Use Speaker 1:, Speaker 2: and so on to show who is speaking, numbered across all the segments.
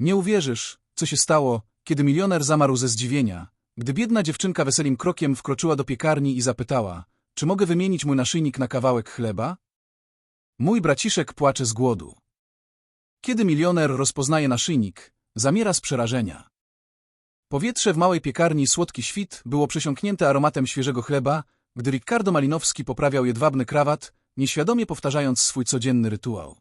Speaker 1: Nie uwierzysz, co się stało, kiedy milioner zamarł ze zdziwienia, gdy biedna dziewczynka weselim krokiem wkroczyła do piekarni i zapytała, czy mogę wymienić mój naszyjnik na kawałek chleba? Mój braciszek płacze z głodu. Kiedy milioner rozpoznaje naszyjnik, zamiera z przerażenia. Powietrze w małej piekarni Słodki Świt było przesiąknięte aromatem świeżego chleba, gdy Riccardo Malinowski poprawiał jedwabny krawat, nieświadomie powtarzając swój codzienny rytuał.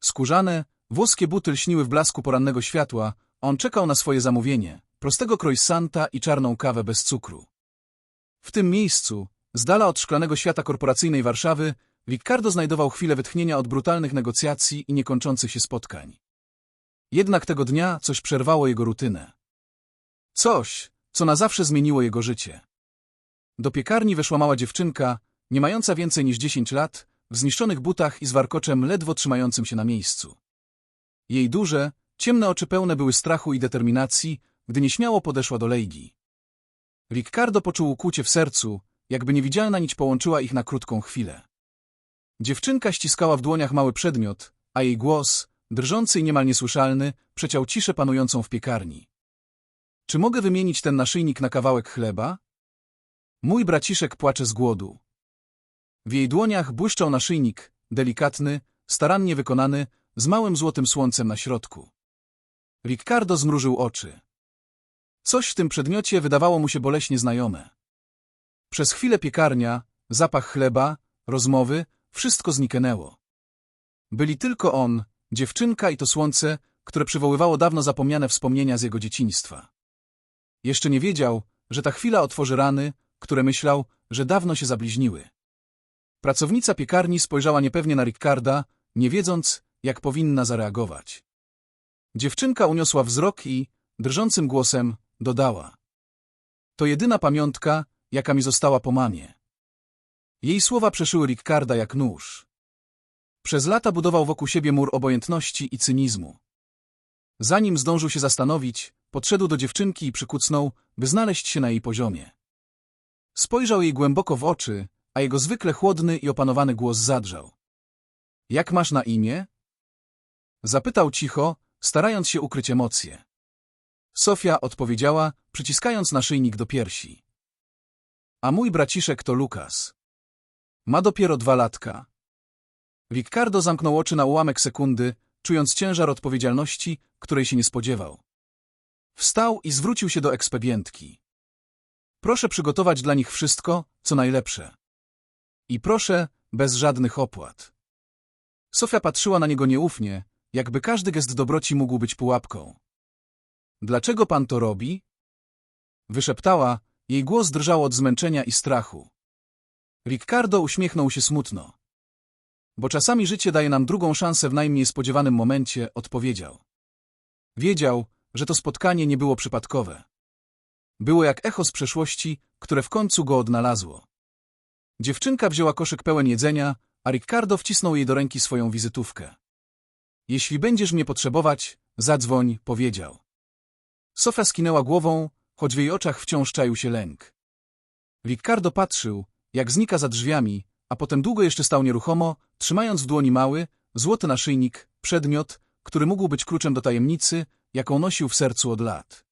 Speaker 1: Skórzane, włoskie buty lśniły w blasku porannego światła, on czekał na swoje zamówienie, prostego croissanta i czarną kawę bez cukru. W tym miejscu, z dala od szklanego świata korporacyjnej Warszawy, Riccardo znajdował chwilę wytchnienia od brutalnych negocjacji i niekończących się spotkań. Jednak tego dnia coś przerwało jego rutynę. Coś, co na zawsze zmieniło jego życie. Do piekarni weszła mała dziewczynka, nie mająca więcej niż 10 lat, w zniszczonych butach i z warkoczem ledwo trzymającym się na miejscu. Jej duże, ciemne oczy pełne były strachu i determinacji, gdy nieśmiało podeszła do Lejgi. Riccardo poczuł ukłucie w sercu, jakby niewidzialna nić połączyła ich na krótką chwilę. Dziewczynka ściskała w dłoniach mały przedmiot, a jej głos, drżący i niemal niesłyszalny, przeciął ciszę panującą w piekarni. Czy mogę wymienić ten naszyjnik na kawałek chleba? Mój braciszek płacze z głodu. W jej dłoniach błyszczał naszyjnik, delikatny, starannie wykonany, z małym złotym słońcem na środku. Riccardo zmrużył oczy. Coś w tym przedmiocie wydawało mu się boleśnie znajome. Przez chwilę piekarnia, zapach chleba, rozmowy, wszystko zniknęło. Byli tylko on, dziewczynka i to słońce, które przywoływało dawno zapomniane wspomnienia z jego dzieciństwa. Jeszcze nie wiedział, że ta chwila otworzy rany, które myślał, że dawno się zabliźniły. Pracownica piekarni spojrzała niepewnie na Riccarda, nie wiedząc, jak powinna zareagować. Dziewczynka uniosła wzrok i, drżącym głosem, dodała. To jedyna pamiątka, jaka mi została po mamie. Jej słowa przeszyły Riccarda jak nóż. Przez lata budował wokół siebie mur obojętności i cynizmu. Zanim zdążył się zastanowić, podszedł do dziewczynki i przykucnął, by znaleźć się na jej poziomie. Spojrzał jej głęboko w oczy, a jego zwykle chłodny i opanowany głos zadrżał. Jak masz na imię? Zapytał cicho, starając się ukryć emocje. Sofia odpowiedziała, przyciskając naszyjnik do piersi. A mój braciszek to Lukas. Ma dopiero dwa latka. Riccardo zamknął oczy na ułamek sekundy, czując ciężar odpowiedzialności, której się nie spodziewał. Wstał i zwrócił się do ekspedientki. Proszę przygotować dla nich wszystko, co najlepsze. I proszę, bez żadnych opłat. Sofia patrzyła na niego nieufnie, jakby każdy gest dobroci mógł być pułapką. Dlaczego pan to robi? Wyszeptała, jej głos drżał od zmęczenia i strachu. Riccardo uśmiechnął się smutno. Bo czasami życie daje nam drugą szansę w najmniej spodziewanym momencie, odpowiedział. Wiedział, że to spotkanie nie było przypadkowe. Było jak echo z przeszłości, które w końcu go odnalazło. Dziewczynka wzięła koszyk pełen jedzenia, a Riccardo wcisnął jej do ręki swoją wizytówkę. Jeśli będziesz mnie potrzebować, zadzwoń, powiedział. Sofia skinęła głową, choć w jej oczach wciąż czaił się lęk. Riccardo patrzył, jak znika za drzwiami, a potem długo jeszcze stał nieruchomo, trzymając w dłoni mały, złoty naszyjnik, przedmiot, który mógł być kluczem do tajemnicy, jaką nosił w sercu od lat.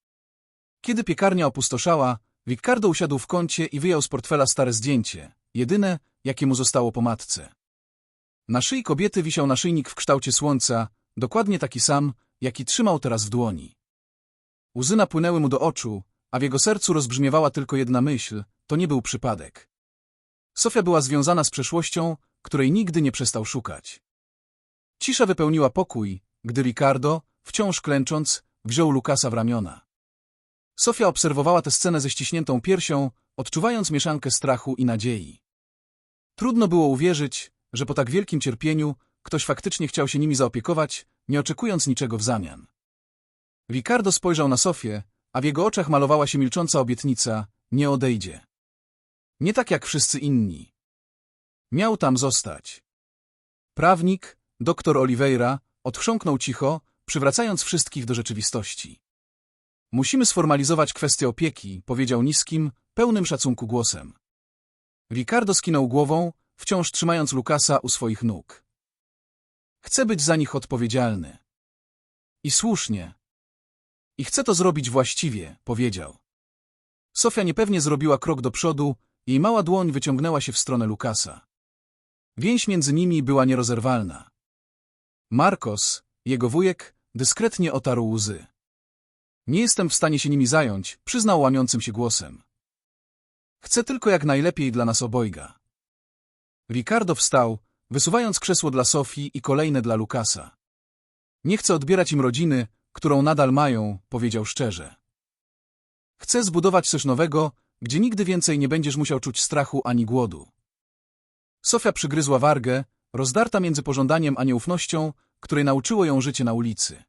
Speaker 1: Kiedy piekarnia opustoszała, Riccardo usiadł w kącie i wyjął z portfela stare zdjęcie, jedyne, jakie mu zostało po matce. Na szyi kobiety wisiał naszyjnik w kształcie słońca, dokładnie taki sam, jaki trzymał teraz w dłoni. Łzy napłynęły mu do oczu, a w jego sercu rozbrzmiewała tylko jedna myśl, to nie był przypadek. Sofia była związana z przeszłością, której nigdy nie przestał szukać. Cisza wypełniła pokój, gdy Ricardo, wciąż klęcząc, wziął Lukasa w ramiona. Sofia obserwowała tę scenę ze ściśniętą piersią, odczuwając mieszankę strachu i nadziei. Trudno było uwierzyć, że po tak wielkim cierpieniu ktoś faktycznie chciał się nimi zaopiekować, nie oczekując niczego w zamian. Ricardo spojrzał na Sofię, a w jego oczach malowała się milcząca obietnica, nie odejdzie. Nie tak jak wszyscy inni. Miał tam zostać. Prawnik, doktor Oliveira, odchrząknął cicho, przywracając wszystkich do rzeczywistości. Musimy sformalizować kwestię opieki, powiedział niskim, pełnym szacunku głosem. Ricardo skinął głową, wciąż trzymając Lukasa u swoich nóg. Chcę być za nich odpowiedzialny. I słusznie. I chcę to zrobić właściwie, powiedział. Sofia niepewnie zrobiła krok do przodu, jej mała dłoń wyciągnęła się w stronę Lukasa. Więź między nimi była nierozerwalna. Marcos, jego wujek, dyskretnie otarł łzy. Nie jestem w stanie się nimi zająć, przyznał łamiącym się głosem. Chcę tylko jak najlepiej dla nas obojga. Ricardo wstał, wysuwając krzesło dla Sofii i kolejne dla Lukasa. Nie chcę odbierać im rodziny, którą nadal mają, powiedział szczerze. Chcę zbudować coś nowego, gdzie nigdy więcej nie będziesz musiał czuć strachu ani głodu. Sofia przygryzła wargę, rozdarta między pożądaniem a nieufnością, której nauczyło ją życie na ulicy.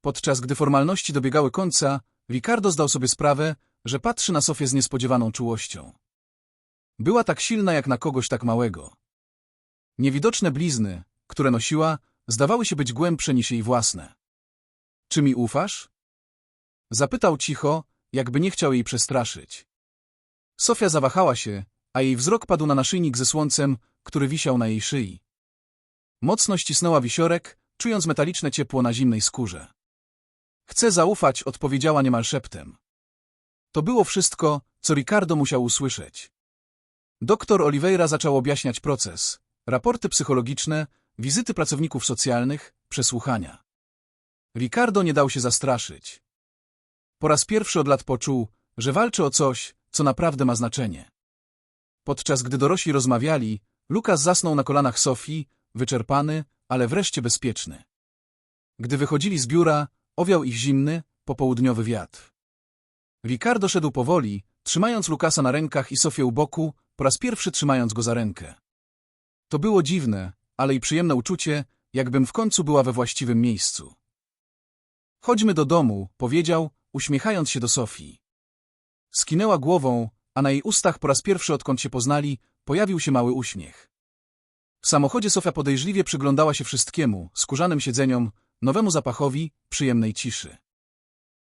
Speaker 1: Podczas gdy formalności dobiegały końca, Ricardo zdał sobie sprawę, że patrzy na Sofię z niespodziewaną czułością. Była tak silna jak na kogoś tak małego. Niewidoczne blizny, które nosiła, zdawały się być głębsze niż jej własne. Czy mi ufasz? Zapytał cicho, jakby nie chciał jej przestraszyć. Sofia zawahała się, a jej wzrok padł na naszyjnik ze słońcem, który wisiał na jej szyi. Mocno ścisnęła wisiorek, czując metaliczne ciepło na zimnej skórze. Chcę zaufać, odpowiedziała niemal szeptem. To było wszystko, co Ricardo musiał usłyszeć. Doktor Oliveira zaczął objaśniać proces. Raporty psychologiczne, wizyty pracowników socjalnych, przesłuchania. Ricardo nie dał się zastraszyć. Po raz pierwszy od lat poczuł, że walczy o coś, co naprawdę ma znaczenie. Podczas gdy dorośli rozmawiali, Lukas zasnął na kolanach Sofii, wyczerpany, ale wreszcie bezpieczny. Gdy wychodzili z biura, owiał ich zimny, popołudniowy wiatr. Ricardo szedł powoli, trzymając Lukasa na rękach i Sofię u boku, po raz pierwszy trzymając go za rękę. To było dziwne, ale i przyjemne uczucie, jakbym w końcu była we właściwym miejscu. Chodźmy do domu, powiedział, uśmiechając się do Sofii. Skinęła głową, a na jej ustach po raz pierwszy odkąd się poznali, pojawił się mały uśmiech. W samochodzie Sofia podejrzliwie przyglądała się wszystkiemu, skórzanym siedzeniom, nowemu zapachowi, przyjemnej ciszy.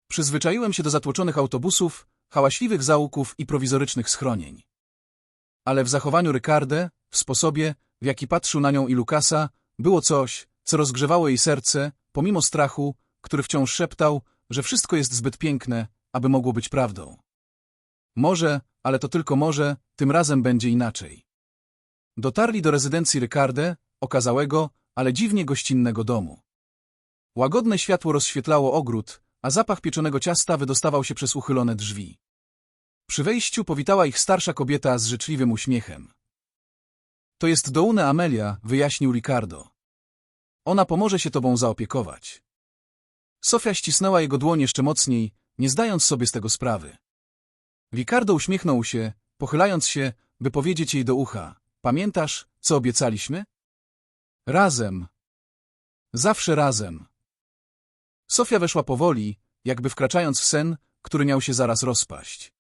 Speaker 1: Przyzwyczaiłem się do zatłoczonych autobusów, hałaśliwych zaułków i prowizorycznych schronień. Ale w zachowaniu Rykardę, w sposobie, w jaki patrzył na nią i Lukasa, było coś, co rozgrzewało jej serce, pomimo strachu, który wciąż szeptał, że wszystko jest zbyt piękne, aby mogło być prawdą. Może, ale to tylko może, tym razem będzie inaczej. Dotarli do rezydencji Rykardę, okazałego, ale dziwnie gościnnego domu. Łagodne światło rozświetlało ogród, a zapach pieczonego ciasta wydostawał się przez uchylone drzwi. Przy wejściu powitała ich starsza kobieta z życzliwym uśmiechem. To jest Doune Amelia, wyjaśnił Ricardo. Ona pomoże się tobą zaopiekować. Sofia ścisnęła jego dłoń jeszcze mocniej, nie zdając sobie z tego sprawy. Ricardo uśmiechnął się, pochylając się, by powiedzieć jej do ucha. Pamiętasz, co obiecaliśmy? Razem. Zawsze razem. Sofia weszła powoli, jakby wkraczając w sen, który miał się zaraz rozpaść.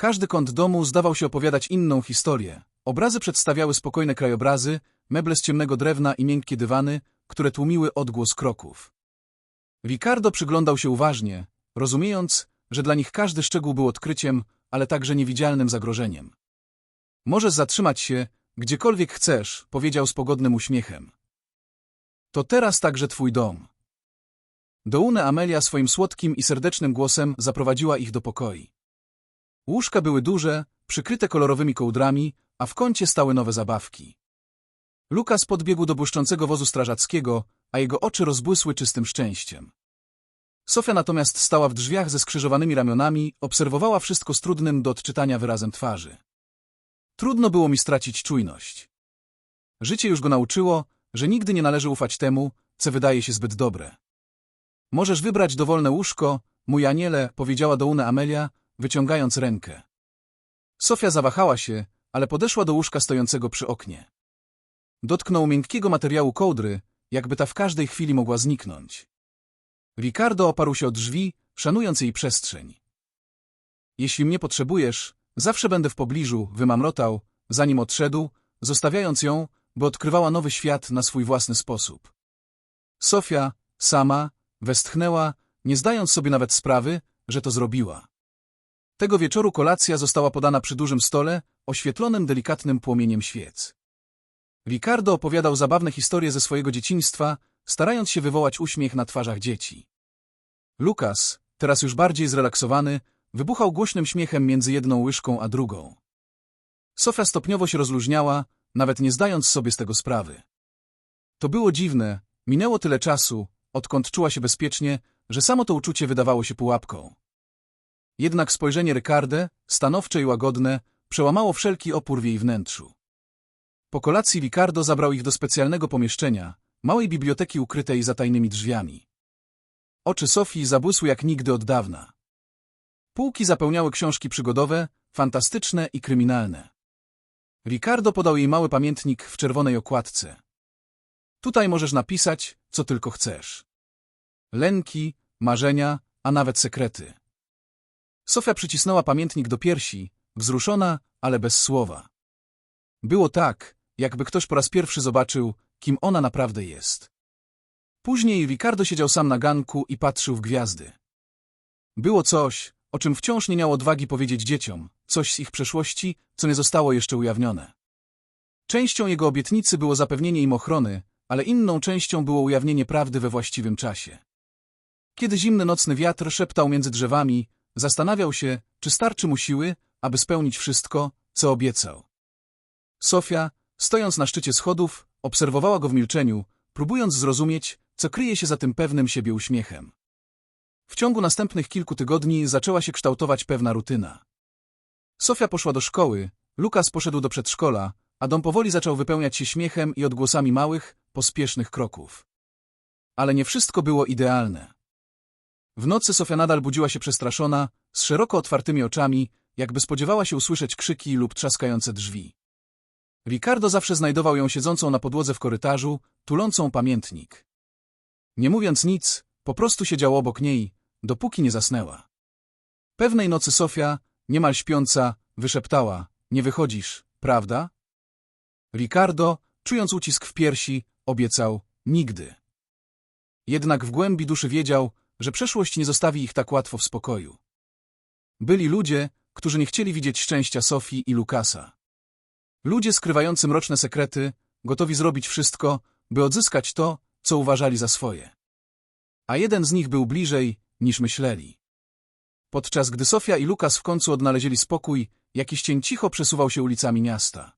Speaker 1: Każdy kąt domu zdawał się opowiadać inną historię. Obrazy przedstawiały spokojne krajobrazy, meble z ciemnego drewna i miękkie dywany, które tłumiły odgłos kroków. Ricardo przyglądał się uważnie, rozumiejąc, że dla nich każdy szczegół był odkryciem, ale także niewidzialnym zagrożeniem. Możesz zatrzymać się, gdziekolwiek chcesz, powiedział z pogodnym uśmiechem. To teraz także twój dom. Doune Amelia swoim słodkim i serdecznym głosem zaprowadziła ich do pokoi. Łóżka były duże, przykryte kolorowymi kołdrami, a w kącie stały nowe zabawki. Lukas podbiegł do błyszczącego wozu strażackiego, a jego oczy rozbłysły czystym szczęściem. Sofia natomiast stała w drzwiach ze skrzyżowanymi ramionami, obserwowała wszystko z trudnym do odczytania wyrazem twarzy. Trudno było mi stracić czujność. Życie już go nauczyło, że nigdy nie należy ufać temu, co wydaje się zbyt dobre. Możesz wybrać dowolne łóżko, mój aniele, powiedziała Doune Amelia, wyciągając rękę. Sofia zawahała się, ale podeszła do łóżka stojącego przy oknie. Dotknął miękkiego materiału kołdry, jakby ta w każdej chwili mogła zniknąć. Ricardo oparł się o drzwi, szanując jej przestrzeń. Jeśli mnie potrzebujesz, zawsze będę w pobliżu, wymamrotał, zanim odszedł, zostawiając ją, by odkrywała nowy świat na swój własny sposób. Sofia, sama, westchnęła, nie zdając sobie nawet sprawy, że to zrobiła. Tego wieczoru kolacja została podana przy dużym stole, oświetlonym delikatnym płomieniem świec. Ricardo opowiadał zabawne historie ze swojego dzieciństwa, starając się wywołać uśmiech na twarzach dzieci. Lukas, teraz już bardziej zrelaksowany, wybuchał głośnym śmiechem między jedną łyżką a drugą. Sofia stopniowo się rozluźniała, nawet nie zdając sobie z tego sprawy. To było dziwne, minęło tyle czasu, odkąd czuła się bezpiecznie, że samo to uczucie wydawało się pułapką. Jednak spojrzenie Rykarde, stanowcze i łagodne, przełamało wszelki opór w jej wnętrzu. Po kolacji Ricardo zabrał ich do specjalnego pomieszczenia, małej biblioteki ukrytej za tajnymi drzwiami. Oczy Sofii zabłysły jak nigdy od dawna. Półki zapełniały książki przygodowe, fantastyczne i kryminalne. Ricardo podał jej mały pamiętnik w czerwonej okładce. Tutaj możesz napisać, co tylko chcesz. Lęki, marzenia, a nawet sekrety. Sofia przycisnęła pamiętnik do piersi, wzruszona, ale bez słowa. Było tak, jakby ktoś po raz pierwszy zobaczył, kim ona naprawdę jest. Później Ricardo siedział sam na ganku i patrzył w gwiazdy. Było coś, o czym wciąż nie miał odwagi powiedzieć dzieciom, coś z ich przeszłości, co nie zostało jeszcze ujawnione. Częścią jego obietnicy było zapewnienie im ochrony, ale inną częścią było ujawnienie prawdy we właściwym czasie. Kiedy zimny nocny wiatr szeptał między drzewami, zastanawiał się, czy starczy mu siły, aby spełnić wszystko, co obiecał. Sofia, stojąc na szczycie schodów, obserwowała go w milczeniu, próbując zrozumieć, co kryje się za tym pewnym siebie uśmiechem. W ciągu następnych kilku tygodni zaczęła się kształtować pewna rutyna. Sofia poszła do szkoły, Lukas poszedł do przedszkola, a dom powoli zaczął wypełniać się śmiechem i odgłosami małych, pospiesznych kroków. Ale nie wszystko było idealne. W nocy Sofia nadal budziła się przestraszona, z szeroko otwartymi oczami, jakby spodziewała się usłyszeć krzyki lub trzaskające drzwi. Ricardo zawsze znajdował ją siedzącą na podłodze w korytarzu, tulącą pamiętnik. Nie mówiąc nic, po prostu siedział obok niej, dopóki nie zasnęła. Pewnej nocy Sofia, niemal śpiąca, wyszeptała, nie wychodzisz, prawda? Ricardo, czując ucisk w piersi, obiecał, nigdy. Jednak w głębi duszy wiedział, że przeszłość nie zostawi ich tak łatwo w spokoju. Byli ludzie, którzy nie chcieli widzieć szczęścia Sofii i Lukasa. Ludzie skrywający mroczne sekrety, gotowi zrobić wszystko, by odzyskać to, co uważali za swoje. A jeden z nich był bliżej, niż myśleli. Podczas gdy Sofia i Lukas w końcu odnaleźli spokój, jakiś cień cicho przesuwał się ulicami miasta.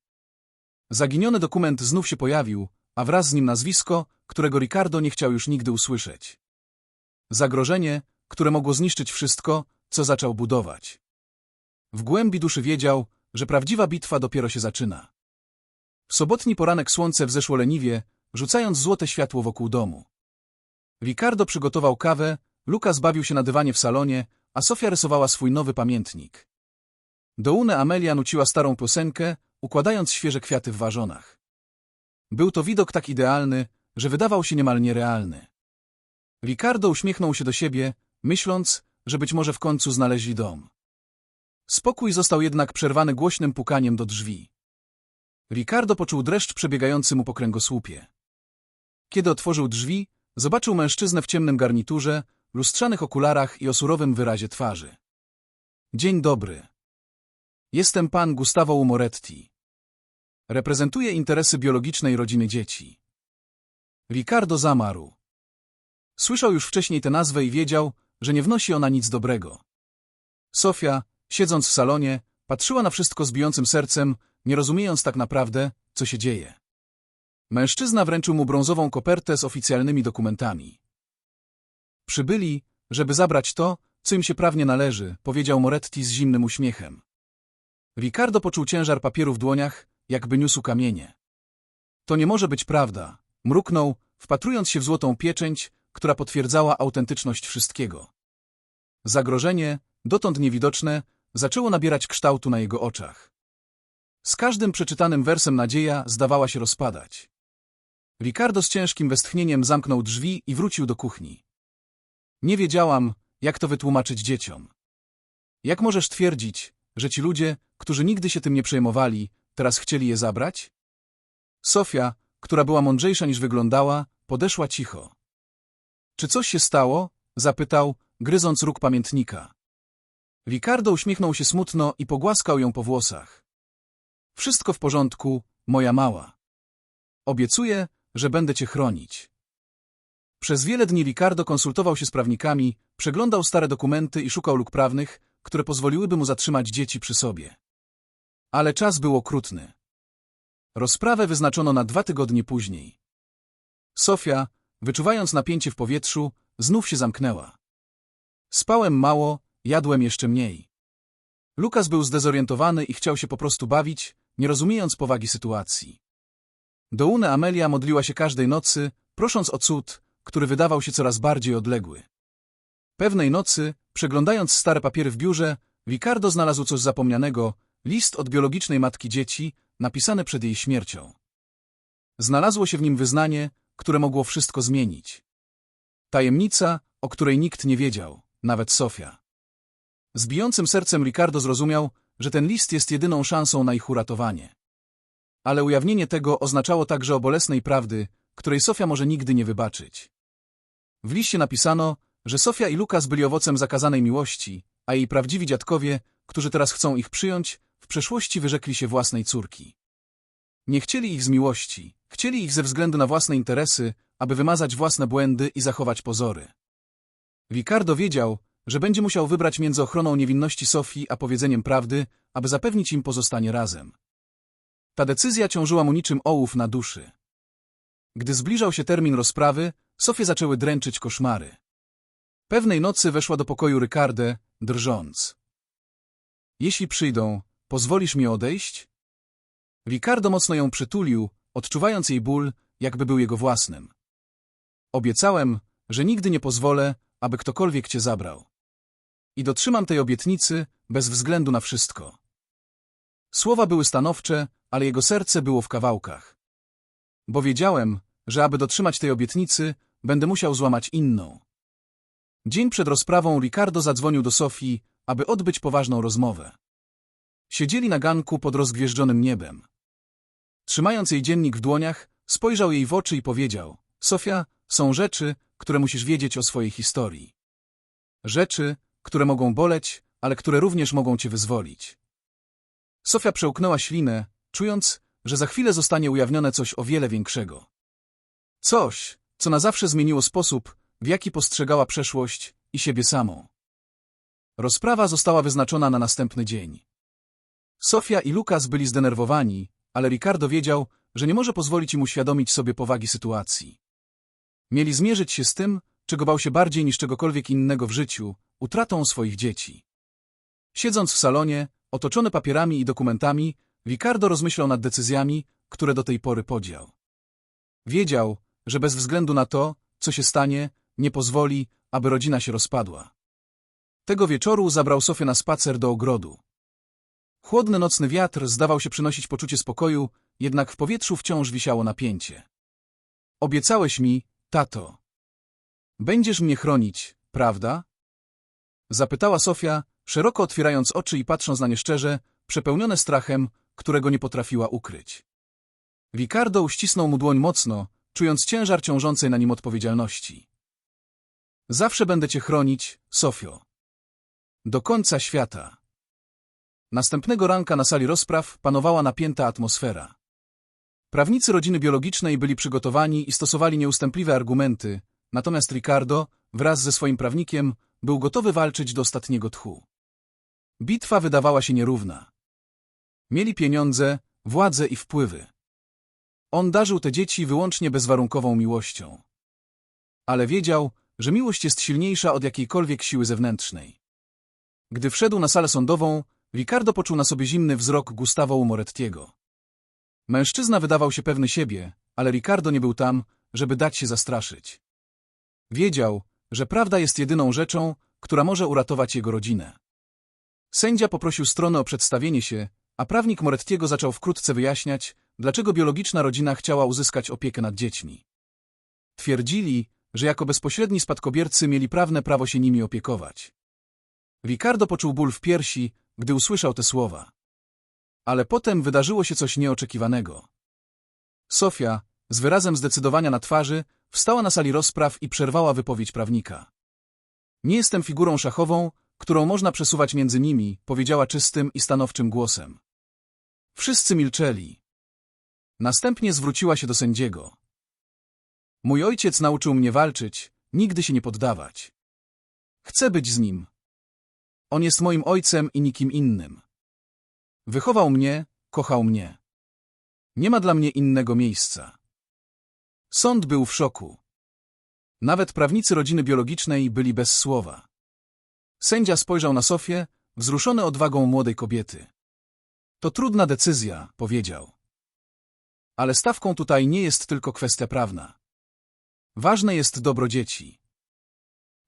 Speaker 1: Zaginiony dokument znów się pojawił, a wraz z nim nazwisko, którego Ricardo nie chciał już nigdy usłyszeć. Zagrożenie, które mogło zniszczyć wszystko, co zaczął budować. W głębi duszy wiedział, że prawdziwa bitwa dopiero się zaczyna. W sobotni poranek słońce wzeszło leniwie, rzucając złote światło wokół domu. Ricardo przygotował kawę, Lukas bawił się na dywanie w salonie, a Sofia rysowała swój nowy pamiętnik. Doune Amelia nuciła starą piosenkę, układając świeże kwiaty w wazonach. Był to widok tak idealny, że wydawał się niemal nierealny. Ricardo uśmiechnął się do siebie, myśląc, że być może w końcu znaleźli dom. Spokój został jednak przerwany głośnym pukaniem do drzwi. Ricardo poczuł dreszcz przebiegający mu po kręgosłupie. Kiedy otworzył drzwi, zobaczył mężczyznę w ciemnym garniturze, lustrzanych okularach i o surowym wyrazie twarzy. Dzień dobry. Jestem pan Gustavo Umoretti. Reprezentuję interesy biologicznej rodziny dzieci. Ricardo zamarł. Słyszał już wcześniej tę nazwę i wiedział, że nie wnosi ona nic dobrego. Sofia, siedząc w salonie, patrzyła na wszystko z bijącym sercem, nie rozumiejąc tak naprawdę, co się dzieje. Mężczyzna wręczył mu brązową kopertę z oficjalnymi dokumentami. Przybyli, żeby zabrać to, co im się prawnie należy, powiedział Moretti z zimnym uśmiechem. Ricardo poczuł ciężar papieru w dłoniach, jakby niósł kamienie. To nie może być prawda, mruknął, wpatrując się w złotą pieczęć, która potwierdzała autentyczność wszystkiego. Zagrożenie, dotąd niewidoczne, zaczęło nabierać kształtu na jego oczach. Z każdym przeczytanym wersem nadzieja zdawała się rozpadać. Ricardo z ciężkim westchnieniem zamknął drzwi i wrócił do kuchni. Nie wiedziałam, jak to wytłumaczyć dzieciom. Jak możesz twierdzić, że ci ludzie, którzy nigdy się tym nie przejmowali, teraz chcieli je zabrać? Sofia, która była mądrzejsza niż wyglądała, podeszła cicho. Czy coś się stało? zapytał, gryząc róg pamiętnika. Ricardo uśmiechnął się smutno i pogłaskał ją po włosach. Wszystko w porządku, moja mała. Obiecuję, że będę cię chronić. Przez wiele dni Ricardo konsultował się z prawnikami, przeglądał stare dokumenty i szukał luk prawnych, które pozwoliłyby mu zatrzymać dzieci przy sobie. Ale czas był okrutny. Rozprawę wyznaczono na dwa tygodnie później. Sofia, wyczuwając napięcie w powietrzu, znów się zamknęła. Spałem mało, jadłem jeszcze mniej. Lukas był zdezorientowany i chciał się po prostu bawić, nie rozumiejąc powagi sytuacji. Doune Amelia modliła się każdej nocy, prosząc o cud, który wydawał się coraz bardziej odległy. Pewnej nocy, przeglądając stare papiery w biurze, Ricardo znalazł coś zapomnianego, list od biologicznej matki dzieci, napisany przed jej śmiercią. Znalazło się w nim wyznanie, które mogło wszystko zmienić. Tajemnica, o której nikt nie wiedział, nawet Sofia. Z bijącym sercem Ricardo zrozumiał, że ten list jest jedyną szansą na ich uratowanie. Ale ujawnienie tego oznaczało także o bolesnej prawdy, której Sofia może nigdy nie wybaczyć. W liście napisano, że Sofia i Lukas byli owocem zakazanej miłości, a jej prawdziwi dziadkowie, którzy teraz chcą ich przyjąć, w przeszłości wyrzekli się własnej córki. Nie chcieli ich z miłości, chcieli ich ze względu na własne interesy, aby wymazać własne błędy i zachować pozory. Ricardo wiedział, że będzie musiał wybrać między ochroną niewinności Sofii a powiedzeniem prawdy, aby zapewnić im pozostanie razem. Ta decyzja ciążyła mu niczym ołów na duszy. Gdy zbliżał się termin rozprawy, Sofię zaczęły dręczyć koszmary. Pewnej nocy weszła do pokoju Rykardę, drżąc. Jeśli przyjdą, pozwolisz mi odejść? Ricardo mocno ją przytulił, odczuwając jej ból, jakby był jego własnym. Obiecałem, że nigdy nie pozwolę, aby ktokolwiek cię zabrał. I dotrzymam tej obietnicy bez względu na wszystko. Słowa były stanowcze, ale jego serce było w kawałkach. Bo wiedziałem, że aby dotrzymać tej obietnicy, będę musiał złamać inną. Dzień przed rozprawą Ricardo zadzwonił do Sofii, aby odbyć poważną rozmowę. Siedzieli na ganku pod rozgwieżdżonym niebem. Trzymając jej dziennik w dłoniach, spojrzał jej w oczy i powiedział Sofia, są rzeczy, które musisz wiedzieć o swojej historii. Rzeczy, które mogą boleć, ale które również mogą cię wyzwolić. Sofia przełknęła ślinę, czując, że za chwilę zostanie ujawnione coś o wiele większego. Coś, co na zawsze zmieniło sposób, w jaki postrzegała przeszłość i siebie samą. Rozprawa została wyznaczona na następny dzień. Sofia i Lukas byli zdenerwowani, ale Ricardo wiedział, że nie może pozwolić im uświadomić sobie powagi sytuacji. Mieli zmierzyć się z tym, czego bał się bardziej niż czegokolwiek innego w życiu, utratą swoich dzieci. Siedząc w salonie, otoczony papierami i dokumentami, Ricardo rozmyślał nad decyzjami, które do tej pory podział. Wiedział, że bez względu na to, co się stanie, nie pozwoli, aby rodzina się rozpadła. Tego wieczoru zabrał Sofię na spacer do ogrodu. Chłodny nocny wiatr zdawał się przynosić poczucie spokoju, jednak w powietrzu wciąż wisiało napięcie. Obiecałeś mi, tato. Będziesz mnie chronić, prawda? Zapytała Sofia, szeroko otwierając oczy i patrząc na nie szczerze, przepełnione strachem, którego nie potrafiła ukryć. Ricardo uścisnął mu dłoń mocno, czując ciężar ciążącej na nim odpowiedzialności. Zawsze będę cię chronić, Sofio. Do końca świata. Następnego ranka na sali rozpraw panowała napięta atmosfera. Prawnicy rodziny biologicznej byli przygotowani i stosowali nieustępliwe argumenty, natomiast Ricardo, wraz ze swoim prawnikiem, był gotowy walczyć do ostatniego tchu. Bitwa wydawała się nierówna. Mieli pieniądze, władzę i wpływy. On darzył te dzieci wyłącznie bezwarunkową miłością. Ale wiedział, że miłość jest silniejsza od jakiejkolwiek siły zewnętrznej. Gdy wszedł na salę sądową, Ricardo poczuł na sobie zimny wzrok Gustavo Umorettiego. Mężczyzna wydawał się pewny siebie, ale Ricardo nie był tam, żeby dać się zastraszyć. Wiedział, że prawda jest jedyną rzeczą, która może uratować jego rodzinę. Sędzia poprosił strony o przedstawienie się, a prawnik Morettiego zaczął wkrótce wyjaśniać, dlaczego biologiczna rodzina chciała uzyskać opiekę nad dziećmi. Twierdzili, że jako bezpośredni spadkobiercy mieli prawne prawo się nimi opiekować. Ricardo poczuł ból w piersi, gdy usłyszał te słowa. Ale potem wydarzyło się coś nieoczekiwanego. Sofia, z wyrazem zdecydowania na twarzy, wstała na sali rozpraw i przerwała wypowiedź prawnika. Nie jestem figurą szachową, którą można przesuwać między nimi, powiedziała czystym i stanowczym głosem. Wszyscy milczeli. Następnie zwróciła się do sędziego. Mój ojciec nauczył mnie walczyć, nigdy się nie poddawać. Chcę być z nim. On jest moim ojcem i nikim innym. Wychował mnie, kochał mnie. Nie ma dla mnie innego miejsca. Sąd był w szoku. Nawet prawnicy rodziny biologicznej byli bez słowa. Sędzia spojrzał na Sofię, wzruszony odwagą młodej kobiety. To trudna decyzja, powiedział. Ale stawką tutaj nie jest tylko kwestia prawna. Ważne jest dobro dzieci.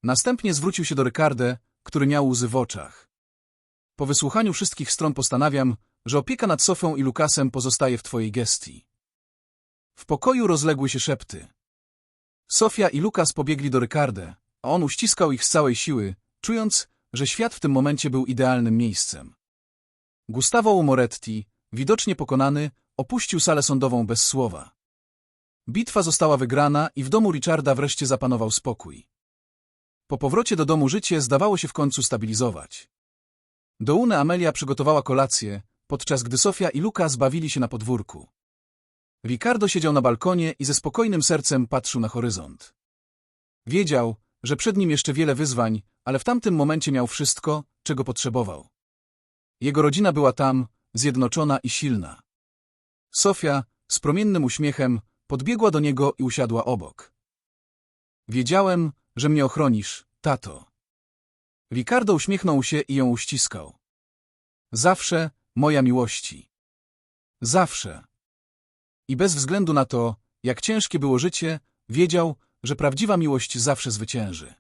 Speaker 1: Następnie zwrócił się do Rykardę, który miał łzy w oczach. Po wysłuchaniu wszystkich stron postanawiam, że opieka nad Sofią i Lukasem pozostaje w twojej gestii. W pokoju rozległy się szepty. Sofia i Lukas pobiegli do Rykardę, a on uściskał ich z całej siły, czując, że świat w tym momencie był idealnym miejscem. Gustavo Moretti, widocznie pokonany, opuścił salę sądową bez słowa. Bitwa została wygrana i w domu Richarda wreszcie zapanował spokój. Po powrocie do domu życie zdawało się w końcu stabilizować. Doune Amelia przygotowała kolację, podczas gdy Sofia i Lukas bawili się na podwórku. Ricardo siedział na balkonie i ze spokojnym sercem patrzył na horyzont. Wiedział, że przed nim jeszcze wiele wyzwań, ale w tamtym momencie miał wszystko, czego potrzebował. Jego rodzina była tam, zjednoczona i silna. Sofia, z promiennym uśmiechem, podbiegła do niego i usiadła obok. Wiedziałem, że mnie ochronisz, tato. Ricardo uśmiechnął się i ją uściskał. Zawsze, moja miłości. Zawsze. I bez względu na to, jak ciężkie było życie, wiedział, że prawdziwa miłość zawsze zwycięży.